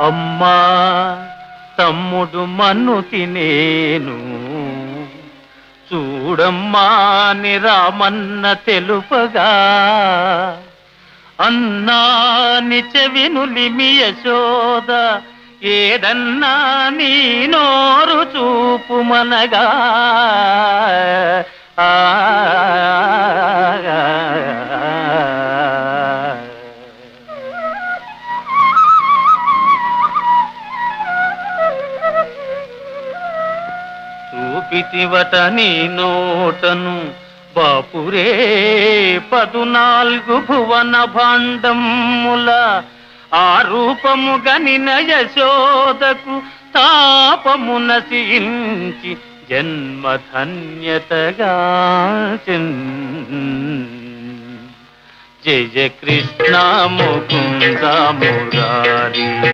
అమ్మా తమ్ముడు మన్ను తినేను చూడమ్మా నిరామన్న తెలుపగా అన్నా నిచవినులిమి యశోద ఏదన్నా నీ నోరు చూపు మనగా ఆ చూపితివట నీ నోటను. బాపురే పదునాలుగు భువన భాండముల ఆ రూపము గనిన యశోదకు తాపమునసించి జన్మధన్యతగా జయ కృష్ణ ముకుంద మురారి.